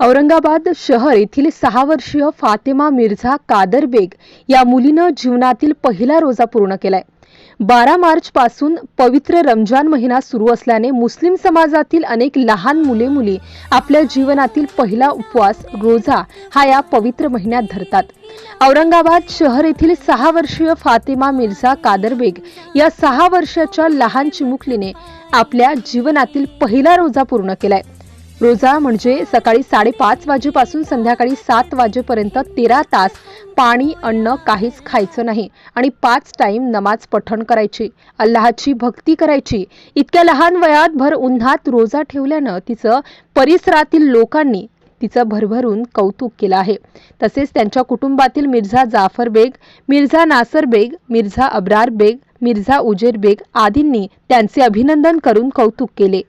औरंगाबाद शहर येथील सहा वर्षीय फातेमा मिर्झा कादर बेग या मुलीनं जीवनातील पहिला रोजा पूर्ण केलाय. बारा मार्च पासून पवित्र रमजान महिना सुरू असल्याने मुस्लिम समाजातील अनेक लहान मुले मुली आपल्या जीवनातील पहिला उपवास रोजा हा या पवित्र महिन्यात धरतात. औरंगाबाद शहर येथील सहा वर्षीय फातिमा मिर्झा कादरबेग या सहा वर्षाच्या लहान चिमुकलीने आपल्या जीवनातील पहिला रोजा पूर्ण केलाय. रोजा म्हणजे सकाळी साडेपाच वाजेपासून संध्याकाळी सात वाजेपर्यंत तेरा तास पाणी अन्न काहीच खायचं नाही आणि पाच टाईम नमाज पठण करायची. अल्लाहाची भक्ती करायची. इतक्या लहान वयात भर उन्हात रोजा ठेवल्यानं तिचं परिसरातील लोकांनी तिचं भरभरून कौतुक केलं आहे. तसेच त्यांच्या कुटुंबातील मिर्झा जाफर बेग मिर्झा नासर बेग मिर्झा अब्रार बेग मिर्झा उजेर बेग आदींनी त्यांचे अभिनंदन करून कौतुक केले.